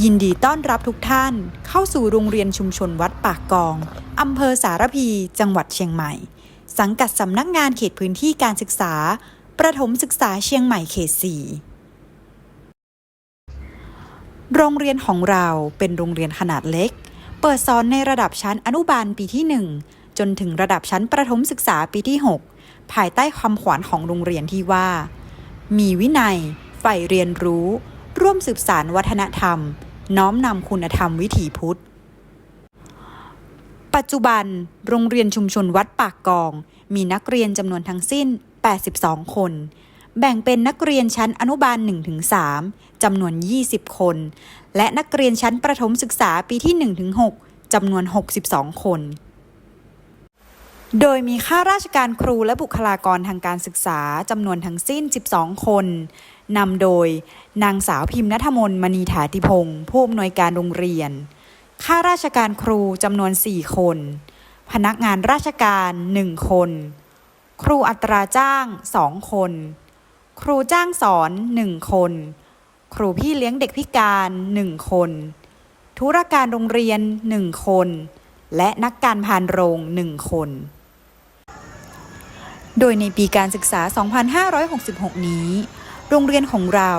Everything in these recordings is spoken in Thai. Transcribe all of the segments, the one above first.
ยินดีต้อนรับทุกท่านเข้าสู่โรงเรียนชุมชนวัดปากกอง อำเภอสารพี จังหวัดเชียงใหม่ สังกัดสำนักงานเขตพื้นที่การศึกษา ประถมศึกษาเชียงใหม่เขต 4 โรงเรียนของเราเป็นโรงเรียนขนาดเล็ก เปิดสอนในระดับชั้นอนุบาลปีที่ 1 จนถึงระดับชั้นประถมศึกษาปีที่ 6 ภายใต้ความขวัญของโรงเรียนที่ว่า มีวินัยใฝ่เรียนรู้ ร่วมสืบสารวัฒนธรรม น้อมนำคุณธรรมวิถีพุทธ ปัจจุบันโรงเรียนชุมชนวัดปากกอง มีนักเรียนจำนวนทั้งสิ้น 82 คน แบ่งเป็นนักเรียนชั้นอนุบาล 1-3จำนวน 20 คน และนักเรียนชั้นประถมศึกษาปีที่ 1-6จำนวน 62 คน โดยมีข้าราชการครูและบุคลากรทางการศึกษาจำนวนทั้งสิ้น 12 คน นำโดย นางสาวพิมพ์นัทมนมณีถาติพงศ์ผู้อำนวยการโรงเรียน ข้าราชการครูจำนวน 4 คน พนักงานราชการ 1 คน ครูอัตราจ้าง 2 คน ครูจ้างสอน 1 คน ครูพี่เลี้ยงเด็กพิการ 1 คน ธุรการโรงเรียน 1 คนและนักการพานโรง1คน โดยในปีการศึกษา 2566 นี้ โรงเรียนของเรา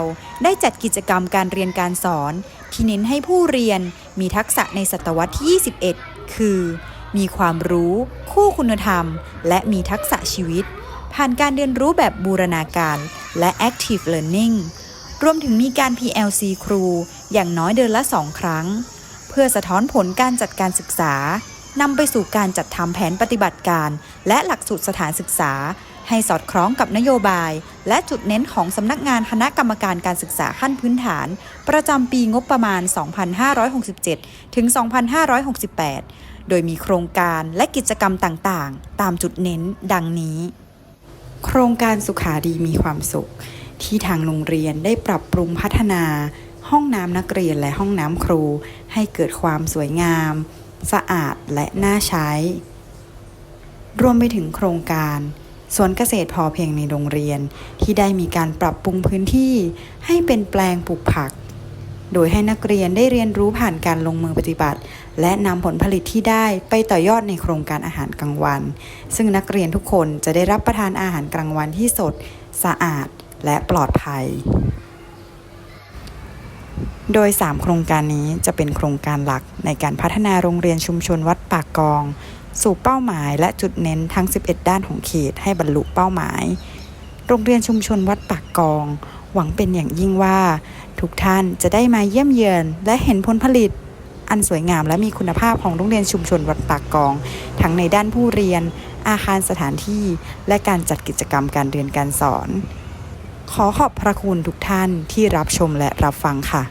ได้จัดกิจกรรมการเรียนการสอน ที่เน้นให้ผู้เรียนมีทักษะในศตวรรษที่ 21 คือ มีความรู้ คู่คุณธรรม และมีทักษะชีวิต ผ่านการเรียนรู้แบบบูรณาการ และ active learning รวมถึงมีการ PLC ครู อย่างน้อยเดือนละ 2 ครั้ง เพื่อสะท้อนผลการจัดการศึกษา นำไปสู่การจัดทำแผนปฏิบัติการ และหลักสูตรสถานศึกษา ให้สอดคล้องกับนโยบาย และจุดเน้นของสำนักงานคณะกรรมการการศึกษาขั้นพื้นฐาน ประจำปีงบประมาณ 2567 ถึง 2568 โดยมีโครงการและกิจกรรมต่างๆ ตามจุดเน้นดังนี้ โครงการสุขาดีมีความสุข ที่ทางโรงเรียนได้ปรับปรุงพัฒนา ห้องน้ำนักเรียนและห้องน้ำครู ให้เกิดความสวยงาม สะอาดและน่าใช้ รวมไปถึงโครงการสวนเกษตรพอเพียงในโรงเรียนที่ได้มีการปรับปรุงพื้นที่ให้เป็นแปลงปลูกผัก โดยให้นักเรียนได้เรียนรู้ผ่านการลงมือปฏิบัติ และนำผลผลิตที่ได้ไปต่อยอดในโครงการอาหารกลางวัน ซึ่งนักเรียนทุกคนจะได้รับประทานอาหารกลางวันที่สด สะอาด และปลอดภัย โดย 3 โครงการนี้จะเป็นโครงการหลักในการพัฒนาโรงเรียนชุมชนวัดปากกอง สู่เป้าหมายและจุดเน้นทั้ง 11 ด้านของเขตให้บรรลุเป้าหมาย โรงเรียนชุมชนวัดปากกอง หวังเป็นอย่างยิ่งว่า ทุกท่านจะได้มาเยี่ยมเยือนและเห็นผลผลิต อันสวยงามและมีคุณภาพของโรงเรียนชุมชนวัดปากกอง ทั้งในด้านผู้เรียน อาคารสถานที่และการจัดกิจกรรมการเรียนการสอน ขอขอบพระคุณทุกท่านที่รับชมและรับฟังค่ะ